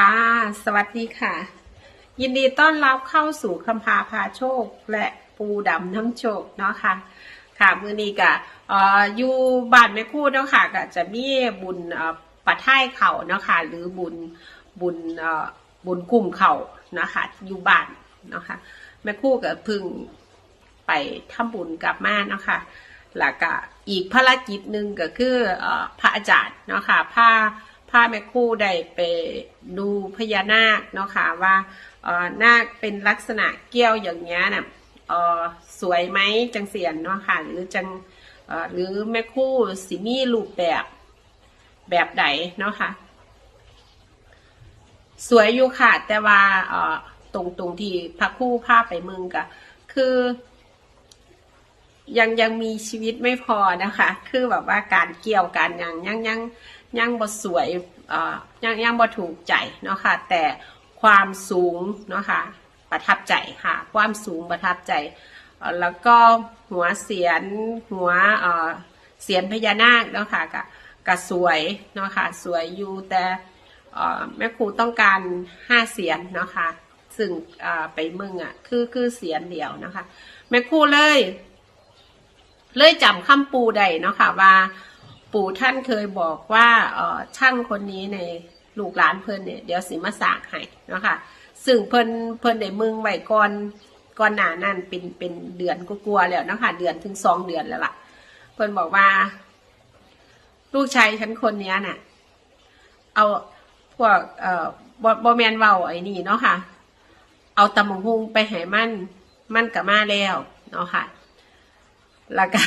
ค่ะ สวัสดีค่ะ ยินดีต้อนรับเข้าสู่คำพาพาโชค และปูดำน้ำโชคเนาะค่ะ ค่ะมือนี้กะอออยู่บ้านแม่คู่เนาะค่ะก็จะมีบุญปะท่ายเข่าเนาะค่ะ หรือบุญบุญบุญกลุ่มเข่านะคะอยู่บ้านเนาะค่ะแม่คู่ก็เพึ่งไปทำบุญกลับมาเนาะค่ะแล้วก็อีกภารกิจหนึ่งก็คืออพระอาจารย์เนาะค่ะพา พาแม่ครู่ได้ไปดูพญานาคเนาะค่ะว่าเอ่อนาคเป็นลักษณะเกี้ยวอย่างเงี้ยน่ะเอ่อสวยไหมจังเสียนเนาะค่ะหรือจังเอ่อหรือแม่ครู่สิมีรูปแบบแบบใดเนาะค่ะ สวยอยู่ค่ะ แต่ว่าเอ่อตรงตรงที่พระครู่พาไปเมืองก็คือยังยังมีชีวิตไม่พอนะคะ คือแบบว่าการเกี่ยวกันยังยังยังยังบ่สวย ยังยังบ่ถูกใจเนาะค่ะแต่ความสูงเนาะค่ะประทับใจค่ะ ความสูงประทับใจ แล้วก็หัวเสียนหัวเสียนพญานาคเนาะค่ะก็ก็สวยเนาะค่ะสวยอยู่แต่แม่ครูต้องการห้าเสียนเนาะค่ะซึ่งไปมึงอะคือคือเสียนเดียวนะคะแม่ครูเลย เลยจำคำปูได้เนาะค่ะว่า ปู่ท่านเคยบอกว่าเออช่างคนนี้ในลูกหลานเพิ่นเนี่ยเดี๋ยวสิมาสางให้เนาะค่ะซึ่งเพิ่นเพิ่นได้มึงไว้ก่อนก่อนหน้านั้นเป็นเป็นเดือนก็กลัวๆแล้วเนาะค่ะเดือนถึงสองเดือนแล้วล่ะ เพิ่นบอกว่า ลูกชายฉันคนเนี้ยน่ะ เอาพวกเอ่อบอบอแมนเว้าไอ้นี่เนาะค่ะ เอาตำบักหุงไปให้มันมันก็มาแล้วเนาะค่ะแล้วก็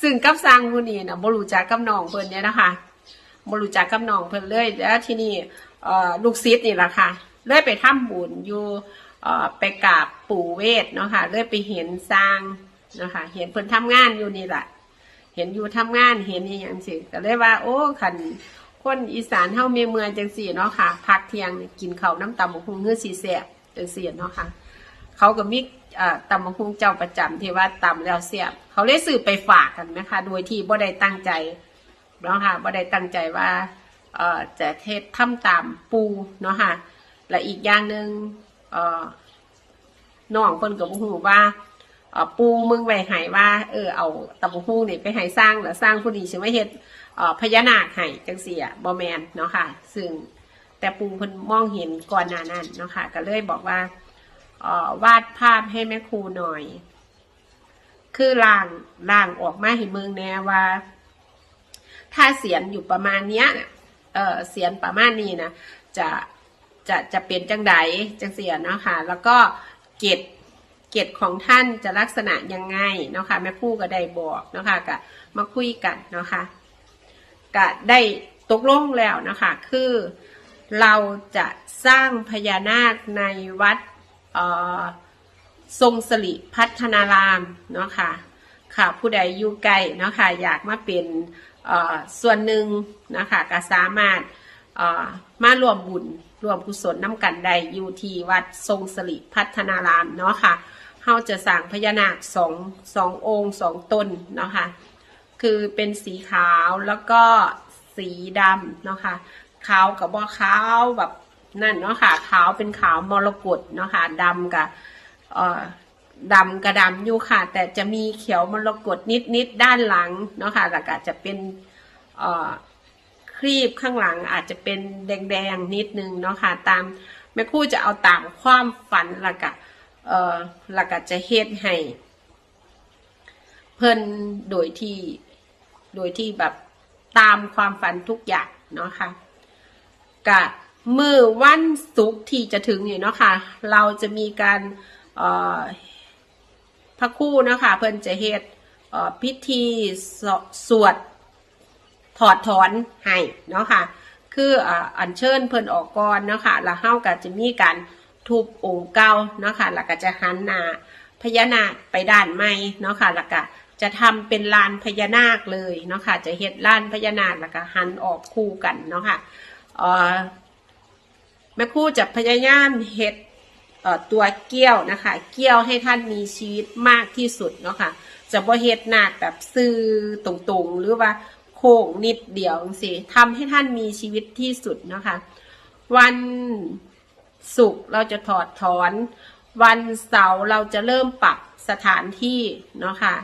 ซึ่งกับสร้างผู้นี้นะบรูจักกับน้องเพิ่นเนี่ยนะคะบรูจักกับน้องเพิ่นเลยแล้วที่นี่ลูกศิษย์นี่แหละค่ะเลยไปทำบุญอยู่ไปกราบปู่เวทเนาะค่ะเลยไปเห็นสร้างเนาะค่ะเห็นเพิ่นทำงานอยู่นี่แหละเห็นอยู่ทำงานเห็นอย่างสิก็เลยว่า โอ้คันคนอีสานเฮามีเมืองจังซี่เนาะค่ะพักเที่ยงกินข้าวน้ำตำบักหุ่งเฮือสีแซ่บจังซี่เนาะค่ะ เขาก็มีตำมะฮุงเจ้าประจำที่ว่าตำแล้วเสียบ เขาเลยซื้อไปฝากกันนะคะ โดยที่บ่ได้ตั้งใจเนาะค่ะบ่ได้ตั้งใจว่าเอ่อจะเทศทำตามปูเนาะค่ะและอีกอย่างหนึ่งเอ่อน้องเพิ่นก็บ่ฮู้ว่าเอ่อปูมึงไว้ให้ว่า เออเอาตำมะฮุงนี่ไปให้สร้างแล้วสร้างผู้นี้สิมเฮ็ดเอ่อพญานาคให้จังซี่อะบ่แมนเนาะค่ะ ซึ่งแต่ปูเพิ่นมองเห็นก่อนหน้านั้นเนาะค่ะ ก็เลยบอกว่า วาดภาพให้แม่ครูหน่อย คือล่างล่างออกมาให้เมืองแน่ว่า ถ้าเสียนอยู่ประมาณเนี้ยเออเสียนประมาณนี้นะจะจะจะเป็นจังไดจังเสียนเนาะค่ะ แล้วก็เกตเกตของท่านจะลักษณะยังไงเนาะค่ะแม่ครูก็ได้บอกเนาะค่ะก็มาคุยกันเนาะค่ะก็ได้ตกลงแล้วเนาะคะคือเราจะสร้างพญานาคในวัด ทรงสริพัฒนารามเนาะค่ะค่ะผู้ใดอยู่ไกลเนาะค่ะอยากมาเป็นส่วนหนึ่งนะคะก็สามารถมารวมบุญรวมกุศลน้ำกันได้อยู่ที่วัดทรงสริพัฒนารามเนาะค่ะเฮาจะสร้างพญานาคสองสององค์สองตนเนาะค่ะคือเป็นสีขาวแล้วก็สีดำเนาะค่ะขาวกับบ่ขาวแบบ นั่นเนาะค่ะ ขาวเป็นขาวมรกตเนาะค่ะดำกับเอ่อดำกับดำอยู่ค่ะ แต่จะมีเขียวมรกตนิดนิดด้านหลังเนาะค่ะแล้วก็จะเป็นเอ่อครีบข้างหลังอาจจะเป็นแดงๆนิดนึงเนาะค่ะ ตามแม่คู่จะเอาตามความฝันแล้วก็เอ่อแล้วก็จะเฮ็ดให้เพิ่นโดยที่โดยที่แบบตามความฝันทุกอย่างเนาะค่ะกะ มือวันศุกร์ที่จะถึงอยู่เนาะค่ะ เราจะมีการพระคู่เนาะค่ะเพิ่นจะเฮ็ดพิธีสวดถอดถอนให้เนาะค่ะ คืออัญเชิญเพิ่นออกก่อนเนาะค่ะแล้วเฮาก็จะมีการทุบองค์เก่าเนาะค่ะแล้วก็จะหันหน้าพญานาคไปด้านใหม่เนาะค่ะแล้วก็จะทำเป็นลานพญานาคเลยเนาะค่ะจะเฮ็ดลานพญานาคแล้วก็หันออกคู่กันเนาะค่ะเอ่อ แม่ครู่จะพยายามเฮ็ดตัวเกี้ยวนะคะ เกี้ยวให้ท่านมีชีวิตมากที่สุดเนาะค่ะ จะบ่เฮ็ดหนักแบบซื่อตรงๆ หรือว่าโค้งนิดเดียวสิทำให้ท่านมีชีวิตที่สุดเนาะค่ะ วันศุกร์เราจะถอดถอน วันเสาร์เราจะเริ่มปรับสถานที่เนาะค่ะ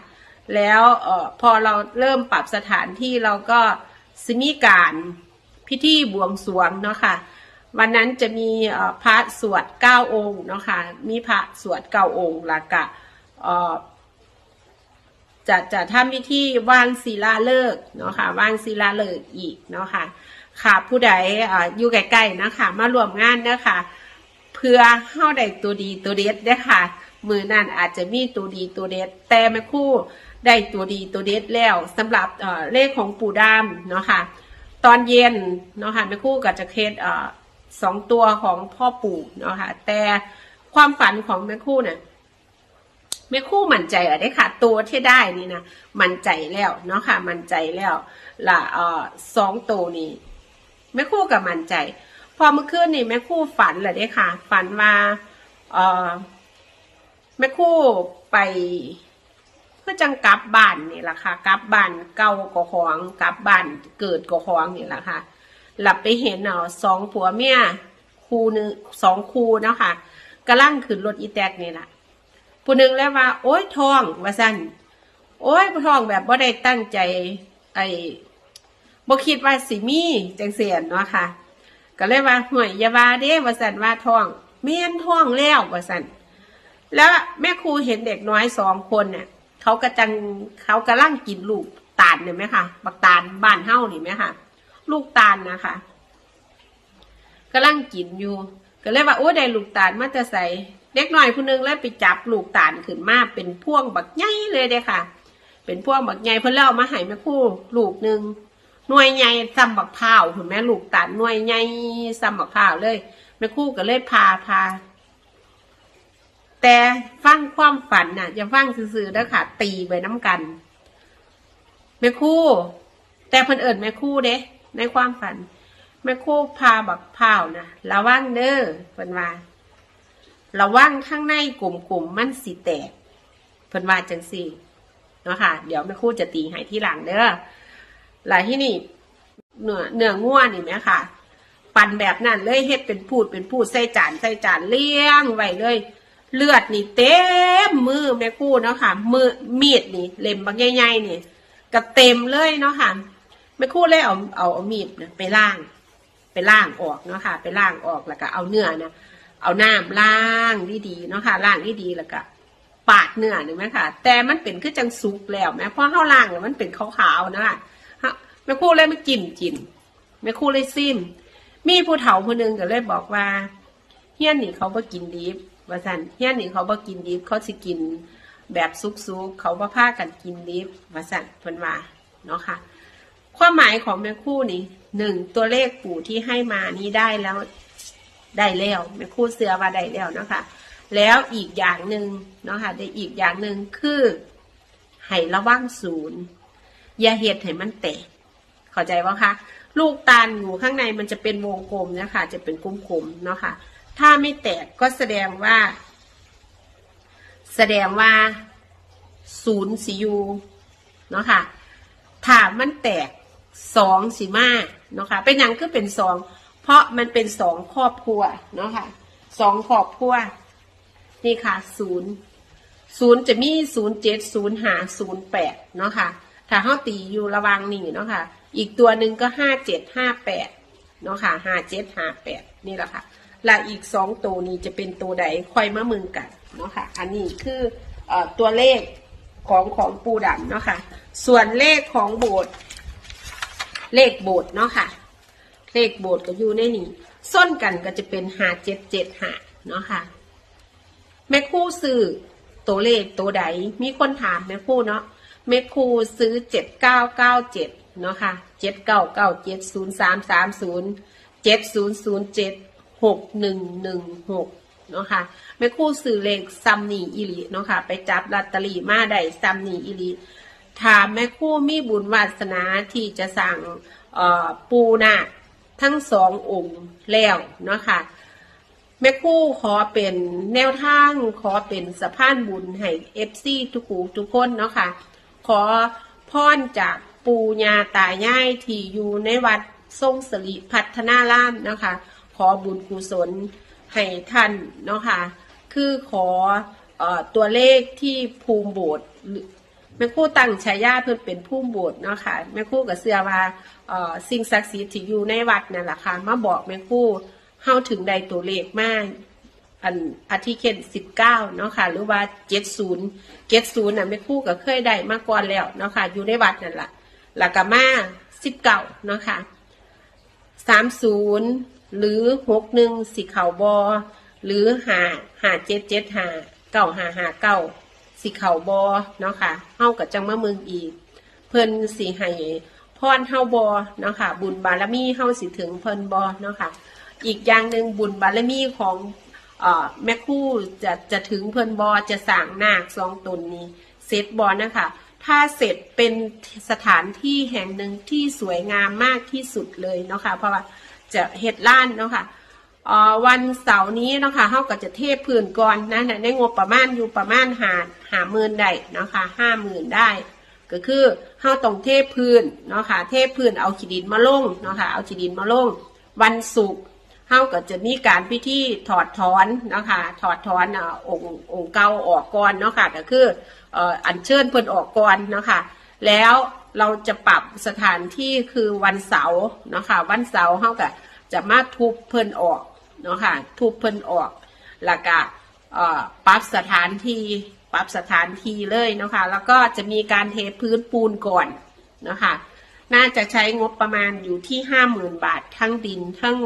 แล้วออพอเราเริ่มปรับสถานที่เราก็สมีการพิธีบวงสรวงเนาะค่ะ วันนั้นจะมีพระสวดเก้าองค์เนาะค่ะมีพระสวดเก้าองค์ล้วก็เอ่อจะจะทำพิธีวางศิลาฤกษ์เนาะค่ะวางศิลาฤกษ์อีกเนาะค่ะค่ะผู้ใดออยู่ใกล้ๆนะคะมารวมงานนะคะเพื่อเข้าได้ตัวดีตัวเด็ดเด้อค่ะมือนั่นอาจจะมีตัวดีตัวเด็ด แต่แม่คู่ได้ตัวดีตัวเด็ดแล้วสำหรับเเลขของปู่ดำเนาะค่ะตอนเย็นเนาะค่ะแม่คู่ก็จะเคสเอ่อ สองตัวของพ่อปู่เนาะค่ะ แต่ความฝันของแม่คู่เนี่ยแม่คู่มั่นใจอะได้ค่ะ ตัวที่ได้นี่นะมั่นใจแล้วเนาะค่ะ มั่นใจแล้วละเอ่อสองตัวนี้แม่คู่กับมั่นใจ พอเมื่อคืนนี่แม่คู่ฝันเลยได้ค่ะ ฝันว่าเอ่อแม่คู่ไปเพื่อจังกลับบ้านนี่แหละค่ะกลับบ้านเก่าก็ของกลับบ้านเกิดก็ของนี่แหละค่ะ หลับไปเห็นเนาะสองผัวเมียคูนึงสองคูเนาะค่ะกำลังขึ้นรถอีแตกนี่แหละผู้หนึ่งแล้วว่า โอ๊ยทองว่าสั่นโอ๊ยทองแบบว่าได้ตั้งใจไอ้บ่คิดว่าสิมีจังเสียนเนาะค่ะ ก็เลยว่าห่วยยาวาเด้ว่าสันว่าทองเมียนทองแล้วว่าสันแล้วแม่ครูเห็นเด็กน้อยสองคนเนี่ยเขากระจังเขากำลังกินลูกตาลเนี่ยไหมคะบักตาลบ้านเฮ้านี่ไหมคะ ลูกตาลนะคะกำลังกินอยู่ ก็เลยว่าโอ้ได้ลูกตาลมาจะใส่เด็กน้อยผู้หนึงแล้วไปจับลูกตาลขึ้นมาเป็นพ่วงบักใหญ่เลยเด้ค่ะ เป็นพ่วงบักใหญ่เพิ่นเล่ามาให้แม่ครูลูกหนึ่งหน่วยใหญ่ซ้ำบักพร้าวเห็นไหมลูกตาลหน่วยใหญ่ซ้ำบักพร้าวเลยแม่ครูก็เลยพาพาแต่ฟังความฝันน่ะอย่าฟังซื่อๆเด้อค่ะ ตีไปน้ำกันแม่คู่ แต่เพิ่นเอิญแม่คู่เด้ ในความฝัน แม่คู่พาบักพร้าวนะระวังเด้อเพิ่นว่าระวังข้างในกลุ่มๆมันสิแตกเพิ่นว่าจังซี่เนาะค่ะ เดี๋ยวแม่คู่จะตีให้ที่หลังเด้อหลายที่นี่เนื้อเนื้อง่วนี่ไหมค่ะ ปั่นแบบนั้นเลยเฮ็ดเป็นพูดเป็นพูดใส่จานใส่จานเลี้ยงไว้เลย เลือดนี่เต็มมือแม่กู้เนาะค่ะ มือมีดนี่เล่มบางใหญ่ๆนี่ก็เต็มเลยเนาะค่ะ แม่กู้เลยเอาเอาเอามีดนะไปล่าง ไปล่างออกเนาะค่ะ ไปล่างออกแล้วก็เอาเนื้อนะเอาน้ำล้างดีๆเนาะค่ะล้างดีๆแล้วก็ปาดเนื้อหนึ่งไหมค่ะ แต่มันเป็นคือจังสุกแล้วแม่เพราะข้าวล่างเนี่ยมันเป็นขาวๆนะคะฮะแม่กู้เลยไม่กินกินแม่กู้เลยซิมมีผู้เฒ่าคนหนึ่งก็เลยบอกว่าเฮี้ยนนี่เขาบ่กินดิบว่าสันเฮี้ยนนี่เขาบ่กินดิบเขาสิกินแบบซุกๆเขาบ่พากันกินดิบว่าสันเพิ่นว่าเนาะค่ะ ความหมายของแม่คู่นี่หนึ่งตัวเลขปู่ที่ให้มานี้ได้แล้วได้แล้วแม่คู่เสือว่าได้แล้วเนาะค่ะแล้วอีกอย่างหนึ่งเนาะค่ะได้อีกอย่างหนึ่งคือให้ระวังศูนย์อย่าเฮ็ดให้มันแตกเข้าใจว่าคะลูกตาลอยู่ข้างในมันจะเป็นวงกลมนะคะจะเป็นกลมๆเนาะค่ะถ้าไม่แตกก็แสดงว่า แสดงว่าศูนย์สียูเนาะค่ะถ้ามันแตก สองสีมาเนาะค่ะเป็นอย่างคือเป็นสองเพราะมันเป็นสองครอบครัวเนาะค่ะสองครอบครัวนี่ค่ะศูนย์ศูนย์จะมีศูนย์เจ็ดศูนย์หาศูนย์แปดเนาะค่ะถ้าห้าตีอยู่ระวังนี่เนาะค่ะอีกตัวหนึ่งก็ห้าเจ็ดห้าแปดเนาะค่ะห้าเจ็ดห้าแปดนี่แหละค่ะและอีกสองตัวนี้จะเป็นตัวใดค่อยมามึงกันเนาะค่ะอันนี้คือเอ่อตัวเลขของของปูดำเนาะค่ะส่วนเลขของโบสถ์ เลขโบสเนาะค่ะ เลขโบสก็อยู่ในนี้ส้นกันก็จะเป็นหาเจ็ดเจ็ดหาเนาะค่ะ แม่คู่ซื้อตัวเลขตัวใด มีคนถามแม่คู่เนาะแม่คู่ซื้อเจ็ดเก้าเก้าเจ็ดเนาะค่ะเจ็ดเก้าเก้าเจ็ดศูนย์สามสามศูนย์เจ็ดศูนย์ศูนย์เจ็ดหกหนึ่งหนึ่งหกเนาะค่ะแม่คู่ซื้อเลขซัมนีอิลิเนาะค่ะ ไปจับลอตเตอรี่มาได้ซัมนีอิลิ ถามแม่คู่มีบุญวาสนาที่จะสั่งปูนาทั้งสององค์แล้วเนาะค่ะแม่คู่ขอเป็นแนวทางขอเป็นสะพานบุญให้เอฟซีทุกหูทุกคนเนาะค่ะขอพรจากปูญาตายายที่อยู่ในวัดทรงสริพัฒนารามนะคะขขอบุญกุศลให้ท่านเนาะค่ะคือขออตัวเลขที่ภูมิโบสถ์ แม่ครู่ตั้งฉายาเพื่อเป็นภูมิโบสถ์เนาะค่ะแม่ครู่ก็เชื่อว่าเอ่อสิ่งศักดิ์สิทธิ์ที่อยู่ในวัดนั่นแหละค่ะมาบอกแม่ครู่เฮาถึงใดตัวเลขมากอันอาทิเคนสิบเก้าเนาะค่ะ หรือว่าเจ็ดศูนย์เจ็ดศูนย์น่ะแม่ครู่ก็เคยได้มาก่อนแล้วเนาะค่ะ อยู่ในวัดนั่นแหละแล้วก็มาสิบเก้าเนาะค่ะสามศูนย์หรือหกหนึ่งสีเขาบอหรือหาหาเจ็ดเจ็ดหาเก้าหาหาเก้า สีเขาบอเนาะค่ะเฮากับจังมะมึงอีก เพิ่นสีให้พรเฮาบอเนาะค่ะ บุญบารมีเฮาสิถึงเพิ่นบอเนาะค่ะ อีกอย่างหนึ่งบุญบารมีของอแม่คู่จะจะถึงเพิ่นบอจะสร้างนาคสองตนนี้เสร็จบอนะคะถ้าเสร็จเป็นสถานที่แห่งหนึ่งที่สวยงามมากที่สุดเลยเนาะค่ะเพราะว่าจะเฮ็ดล้านเนาะค่ะเอ่อ วันเสาร์นี้เนาะค่ะเฮาก็จะเทพื้นก่อนนะในงบประมาณอยู่ประมาณหาหาหมื่นได้เนาะค่ะห้าหมื่นได้ ก็คือเฮาต้องเทพื้นเนาะค่ะเทพื้นเอาขีดินมาลงเนาะค่ะเอาขีดินมาลง วันศุกร์เฮาก็จะมีการพิธีถอดถอนเนาะค่ะถอดถอนอองค์องค์เก่าออกก่อนเนาะค่ะก็คืออัญเชิญเพิ่นออกก่อนเนาะค่ะแล้วเราจะปรับสถานที่คือวันเสาร์เนาะค่ะวันเสาร์เฮาก็จะมาทุบเพิ่นออก เนาะค่ะทุบเพิ่นออกแล้วก็ปรับสถานที่ปรับสถานที่เลยเนาะค่ะแล้วก็จะมีการเทพื้นปูนก่อนเนาะค่ะน่าจะใช้งบประมาณอยู่ที่ห้าหมื่นบาททั้งดินทั้ง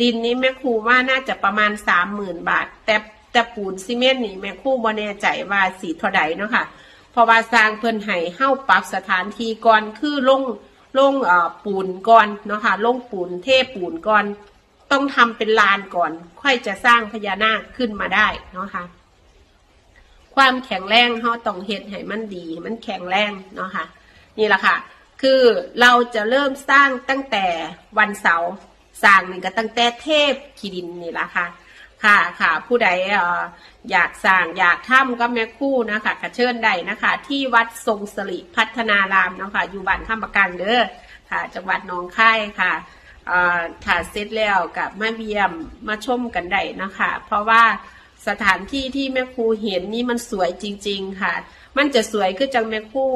ดินนี้แม่ครูว่าน่าจะประมาณสามหมื่นบาท แต่แต่ปูนซีเมนต์นี่แม่ครูบ่แน่ใจว่าสีเท่าใดเนาะค่ะเพราะว่าสร้างเพิ่นให้เฮ้าปรับสถานที่ก่อนคือลงลงปูนก่อนเนาะค่ะลงปูนเทปูนก่อน ต้องทำเป็นลานก่อน ค่อยจะสร้างพญานาคขึ้นมาได้เนาะค่ะความแข็งแรงเขาต้องเฮ็ดให้มันดีมันแข็งแรงเนาะค่ะนี่แหละค่ะ คือเราจะเริ่มสร้างตั้งแต่วันเสาร์สร้างนี่ก็ตั้งแต่เทพขีดินนี่แหละค่ะค่ะค่ะ ผู้ใดออยากสร้างอยากทำก็แม่คู่นะคะกระเชิญได้นะคะ ที่วัดทรงสริพัฒนารามเนาะค่ะอยู่บ้านข้ามประกันเด้อค่ะ จังหวัดหนองคายค่ะ ถ่าเสร็จแล้วกับมาเยี่ยมมาชมกันได้นะคะ เพราะว่าสถานที่ที่แม่ครูเห็นนี่มันสวยจริง ๆ ค่ะ มันจะสวยคือจังแม่ครู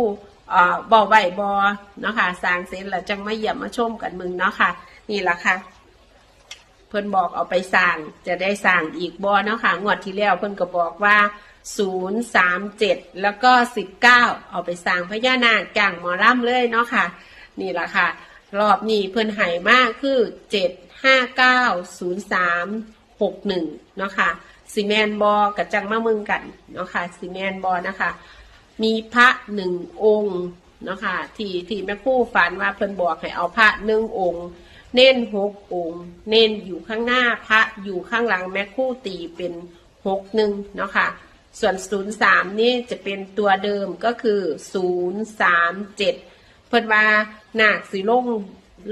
เอ่อบ่อใบบอเนาะค่ะสร้างเสร็จแล้วจังมาเยี่ยมมาชมกันมึงเนาะค่ะ นี่แหละค่ะ เพิ่นบอกเอาไปสร้างจะได้สร้างอีกบอเนาะค่ะงวดที่แล้วเพิ่นก็บอกว่าศูนย์สามเจ็ดแล้วก็สิบเก้าเอาไปสร้างพญานาคกลางหมอล่ำเลยเนาะค่ะ นี่แหละค่ะ รอบนี้เพิ่นให้มากคือเจ็ดห้าเก้าศูนย์สามหกหนึ่งเนาะค่ะซีเมนบอกระจังมาเมืองกันเนาะค่ะซีเมนบอนะคะ มีพระหนึ่งองค์เนาะค่ะที่ที่แม่คู่ฝันว่าเพิ่นบอกให้เอาพระหนึ่งองค์ เน้นหกองค์ เน้นอยู่ข้างหน้าพระอยู่ข้างหลังแม่คู่ตีเป็นหกหนึ่งเนาะค่ะส่วนศูนย์สามนี่จะเป็นตัวเดิมก็คือศูนย์สาม เจ็ดเพิ่นว่านาคสีลง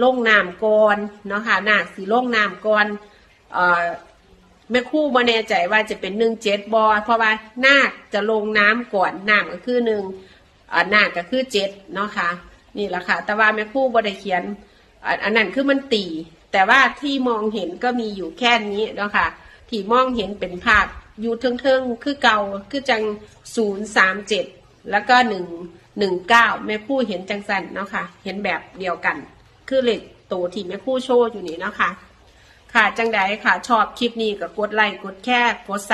ลงน้ำก่อนเนาะค่ะนาคสีลงน้ำก่อนเอ่อแม่คู่บ่แน่ใจว่าจะเป็นหนึ่งเจ็ดบอเพราะว่านาคจะลงน้ำก่อนน้ำก็คือหนึ่งนาคก็คือเจ็ดเนาะค่ะนี่แหละค่ะ แต่ว่าแม่คู่บ่ได้เขียนอันนั้นคือมันตี แต่ว่าที่มองเห็นก็มีอยู่แค่นี้เนาะค่ะที่มองเห็นเป็นภาพอยู่เทิงๆคือเก่าคือจังศูนย์สามเจ็ดแล้วก็หนึ่ง หนึ่งเก้าแม่คู่เห็นจังสันเนาะค่ะ เห็นแบบเดียวกัน คือเหล็กตัวที่แม่คู่โชว์อยู่นี่เนาะค่ะค่ะจังใดค่ะ ชอบคลิปนี้ก็กดไลค์กดแชร์กดซับ